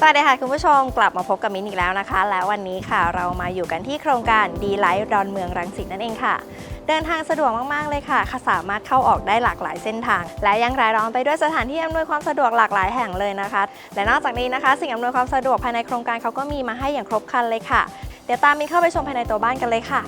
สวัสดีค่ะคุณผู้ชมกลับมาพบกับมิ้นอีกแล้วนะคะ แล้ววันนี้ค่ะเรามาอยู่กันที่โครงการดีไลท์ดอนเมืองรังสิตนั่นเองค่ะ เดินทางสะดวกมากๆเลยค่ะค่ะสามารถเข้าออกได้หลากหลายเส้นทาง และยังรายล้อมไปด้วยสถานที่อำนวยความสะดวกหลากหลายแห่งเลยนะคะ และนอกจากนี้นะคะ สิ่งอำนวยความสะดวกภายในโครงการเขาก็มีมาให้อย่างครบครันเลยค่ะ เดี๋ยวตามมิ้นเข้าไปชมภายในตัวบ้านกันเลยค่ะ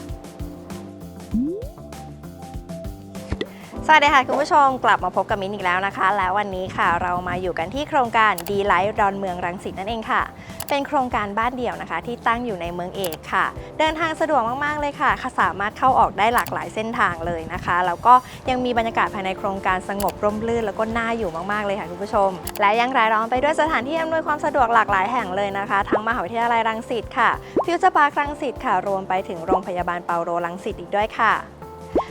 สวัสดีค่ะคุณผู้ชมกลับมาพบกับมิ้นอีกแล้วนะคะ แล้ววันนี้ค่ะเรามาอยู่กันที่โครงการดีไลท์ดอนเมืองรังสิตนั่นเองค่ะ เป็นโครงการบ้านเดี่ยวนะคะ ที่ตั้งอยู่ในเมืองเอกค่ะ เดินทางสะดวกมากๆเลยค่ะค่ะสามารถเข้าออกได้หลากหลายเส้นทางเลยนะคะ แล้วก็ยังมีบรรยากาศภายในโครงการสงบร่มรื่นแล้วก็น่าอยู่มากๆเลยค่ะคุณผู้ชม และยังรายล้อมไปด้วยสถานที่อำนวยความสะดวกหลากหลายแห่งเลยนะคะทั้งมหาวิทยาลัยรังสิตค่ะฟิวเจอร์พาร์ครังสิตค่ะรวมไปถึงโรงพยาบาลเปาโลรังสิตอีกด้วยค่ะ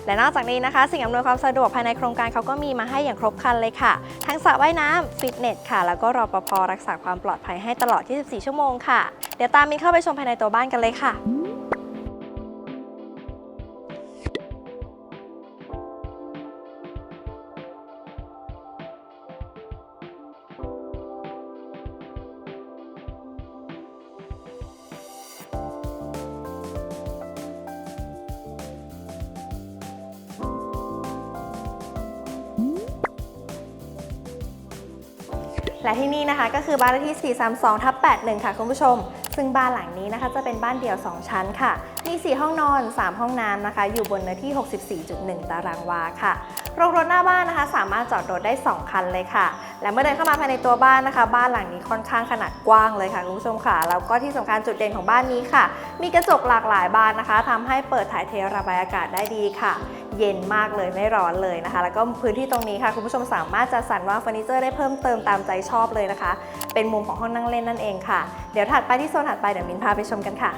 และนอกจากนี้นะคะ สิ่งอำนวยความสะดวกภายในโครงการเขาก็มีมาให้อย่างครบครันเลยค่ะ ทั้งสระว่ายน้ำฟิตเนสค่ะ แล้วก็รอปภรักษาความปลอดภัยให้ตลอด 24 ชั่วโมงค่ะ เดี๋ยวตามมินเข้าไปชมภายในตัวบ้านกันเลยค่ะ และที่นี่นะคะก็คือบ้านเลขที่ 432ทับ81 ค่ะคุณผู้ชม ซึ่งบ้านหลังนี้นะคะจะเป็นบ้านเดี่ยว 2 ชั้นค่ะ มี 4 ห้องนอน 3 ห้องน้ำนะคะ อยู่บนเนื้อที่ 64.1 ตารางวาค่ะ โรงรถหน้าบ้านนะคะ สามารถจอดรถได้ 2 คันเลยค่ะ และเมื่อเดินเข้ามาภายในตัวบ้านนะคะ บ้านหลังนี้ค่อนข้างขนาดกว้างเลยค่ะคุณผู้ชมค่ะ แล้วก็ที่สำคัญจุดเด่นของบ้านนี้ค่ะ มีกระจกหลากหลายบานนะคะทำให้เปิดถ่ายเทระบายอากาศได้ดีค่ะ เย็นมากเลยไม่ร้อนเลยนะคะ แล้วก็พื้นที่ตรงนี้ค่ะ คุณผู้ชมสามารถจะสั่นวางเฟอร์นิเจอร์ได้เพิ่มเติมตามใจชอบเลยนะคะ เป็นมุมของห้องนั่งเล่นนั่นเองค่ะ เดี๋ยวถัดไปที่โซนถัดไปเดี๋ยวมินพาไปชมกันค่ะ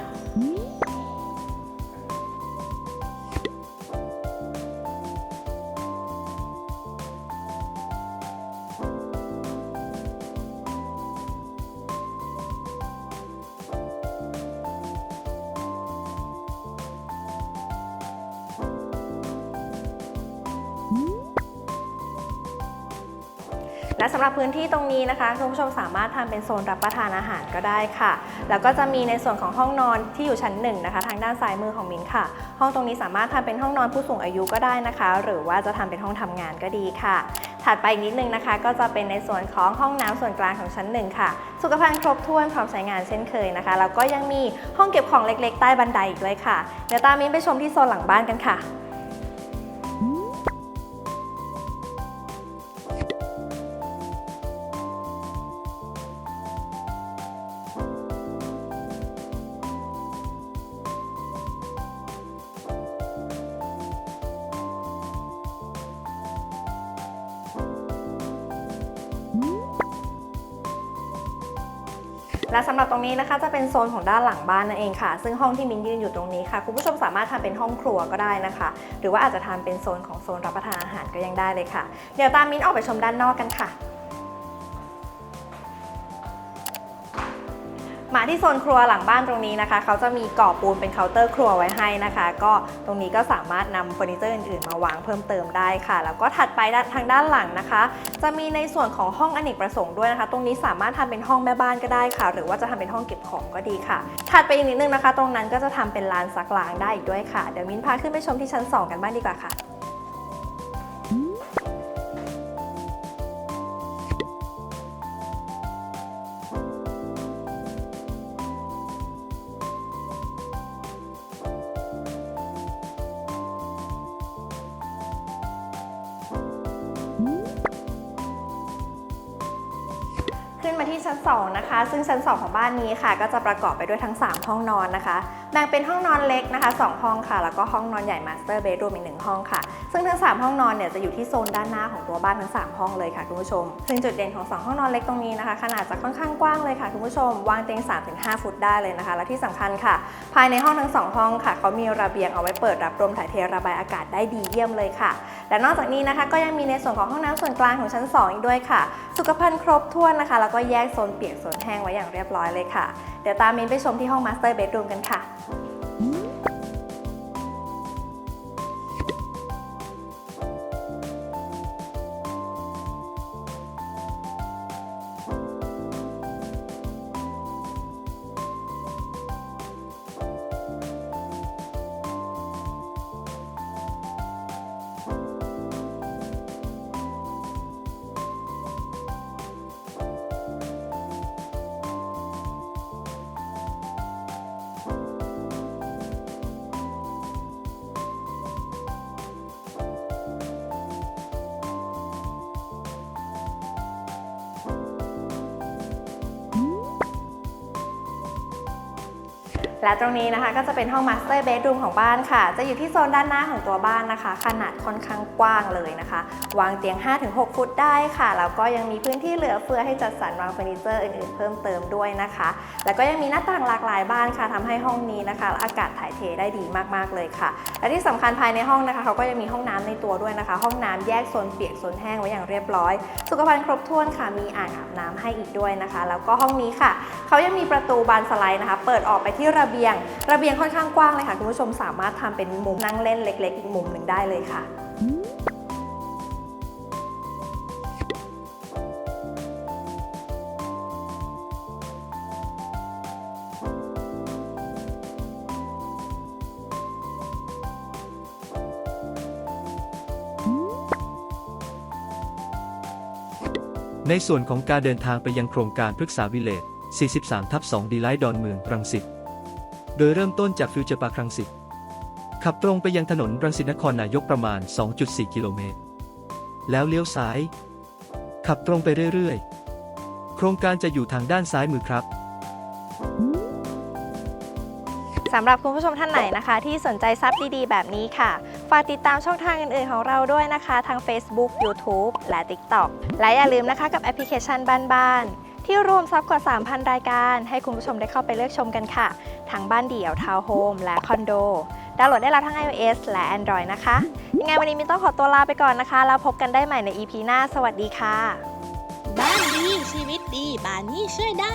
สำหรับพื้นที่ตรงนี้นะคะคุณผู้ชมสามารถทำเป็นโซนรับประทานอาหารก็ได้ค่ะ แล้วก็จะมีในส่วนของห้องนอนที่อยู่ชั้นหนึ่งนะคะทางด้านซ้ายมือของมินค่ะ ห้องตรงนี้สามารถทำเป็นห้องนอนผู้สูงอายุก็ได้นะคะ หรือว่าจะทำเป็นห้องทำงานก็ดีค่ะ ถัดไปอีกนิดนึงนะคะ ก็จะเป็นในส่วนของห้องน้ำส่วนกลางของชั้นหนึ่งค่ะ สุขภัณฑ์ครบถ้วนพร้อมใช้งานเช่นเคยนะคะ แล้วก็ยังมีห้องเก็บของเล็กๆ ใต้บันไดอีกด้วยค่ะ เดี๋ยวตามมินไปชมที่โซนหลังบ้านกันค่ะ และสำหรับตรงนี้นะคะจะเป็นโซนของด้านหลังบ้านนั่นเองค่ะ ซึ่งห้องที่มินยืนอยู่ตรงนี้ค่ะ คุณผู้ชมสามารถทำเป็นห้องครัวก็ได้นะคะ หรือว่าอาจจะทำเป็นโซนของโซนรับประทานอาหารก็ยังได้เลยค่ะ เดี๋ยวตามมินออกไปชมด้านนอกกันค่ะ มาที่โซนครัวหลังบ้านตรงนี้นะคะ เขาจะมีก่อปูนเป็นเคาน์เตอร์ครัวไว้ให้นะคะ ก็ตรงนี้ก็สามารถนำเฟอร์นิเจอร์อื่นๆ มาวางเพิ่มเติมได้ค่ะ แล้วก็ถัดไปด้านทางด้านหลังนะคะ จะมีในส่วนของห้องอเนกประสงค์ด้วยนะคะ ตรงนี้สามารถทำเป็นห้องแม่บ้านก็ได้ค่ะ หรือว่าจะทำเป็นห้องเก็บของก็ดีค่ะ ถัดไปอีกนิดนึงนะคะ ตรงนั้นก็จะทำเป็นลานซักล้างได้อีกด้วยค่ะ เดี๋ยวมิ้นพาขึ้นไปชมที่ชั้น 2 กันบ้างดีกว่าค่ะ มาที่ชั้น 2 นะคะ ซึ่งชั้น 2 ของบ้านนี้ค่ะ ก็จะประกอบไปด้วยทั้ง 3 ห้องนอนนะคะแบ่งเป็นห้องนอนเล็กนะคะ 2 ห้องค่ะ แล้วก็ห้องนอนใหญ่มาสเตอร์เบดรูมอีกหนึ่งห้องค่ะ ซึ่งทั้ง 3 ห้องนอนเนี่ยจะอยู่ที่โซนด้านหน้าของตัวบ้านทั้ง 3 ห้องเลยค่ะคุณผู้ชม ซึ่งจุดเด่นของ 2 ห้องนอนเล็กตรงนี้นะคะ ขนาดจะค่อนข้างกว้างเลยค่ะคุณผู้ชม วางเตียง 3-5 ฟุตได้เลยนะคะ และที่สำคัญค่ะ ภายในห้องทั้ง 2 ห้องค่ะเขามีระเบียงเอาไว้เปิดรับลมถ่ายเทระบายอากาศได้ดีเยี่ยมเลยค่ะ และนอกจากนี้นะคะ ก็ยังมีในส่วนของห้องน้ำส่วนกลางของชั้น 2 อีกด้วยค่ะ สุขภัณฑ์ครบถ้วนนะคะ แล้วก็แยกโซนเปียกโซนแห้งไว้อย่างเรียบร้อยเลยค่ะ ดี๋ยวตามมินไปชมที่ห้องมาสเตอร์เบดรูมกันค่ะ และตรงนี้นะคะก็จะเป็นห้อง Master Bedroom ของบ้านค่ะ จะอยู่ที่โซนด้านหน้าของตัวบ้านนะคะ ขนาดค่อนข้างกว้างเลยนะคะ วางเตียง 5-6 ฟุตได้ค่ะ แล้วก็ยังมีพื้นที่เหลือเฟือให้จัดสรรวางเฟอร์นิเจอร์อื่นๆเพิ่มเติมด้วยนะคะ แล้วก็ยังมีหน้าต่างหลากหลายบ้านค่ะทำให้ห้องนี้นะคะ อากาศถ่ายเทได้ดีมากๆเลยค่ะ และที่สำคัญภายในห้องนะคะเขาก็ยังมีห้องน้ำในตัวด้วยนะคะ ห้องน้ำแยกโซนเปียกโซนแห้งไว้อย่างเรียบร้อย สุขภัณฑ์ครบถ้วนค่ะ มีอ่างอาบน้ำให้อีกด้วยนะคะ แล้วก็ห้องนี้ค่ะเขายังมีประตูบานสไลด์นะคะ เปิดออกไปที่ระเบียงระเบียงค่อนข้างกว้างเลยค่ะ คุณผู้ชมสามารถทำเป็นมุมนั่งเล่นเล็ก ๆ อีกมุมหนึ่งได้เลยค่ะในส่วนของการเดินทางไปยังโครงการพฤกษาวิเลศ43ทับ2ดีไลท์ดอนเมืองรังสิต โดยเริ่มต้นจากฟิวเจอร์ปาร์ครังสิตขับตรงไปยังถนนรังสิตนครนายกประมาณ 2.4 กิโลเมตร แล้วเลี้ยวซ้าย ขับตรงไปเรื่อยๆ โครงการจะอยู่ทางด้านซ้ายมือครับสำหรับคุณผู้ชมท่านไหนนะคะ ที่สนใจซับดีๆ แบบนี้ค่ะ ฝากติดตามช่องทางอื่นๆของเราด้วยนะคะ ทาง Facebook YouTube และ TikTok และอย่าลืมนะคะกับแอปพลิเคชันบ้านๆ ที่รวมซับกว่า 3,000 รายการ ให้คุณผู้ชมได้เข้าไปเลือกชมกันค่ะ ทั้งบ้านเดี่ยวทาวน์โฮมและคอนโด ดาวน์โหลดได้แล้วทั้ง iOS และ Android นะคะ ยังไงวันนี้มินต้องขอตัวลาไปก่อนนะคะ แล้วพบกันได้ใหม่ใน EP หน้า สวัสดีค่ะ บ้านดีชีวิตดีบ้านนี้ช่วยได้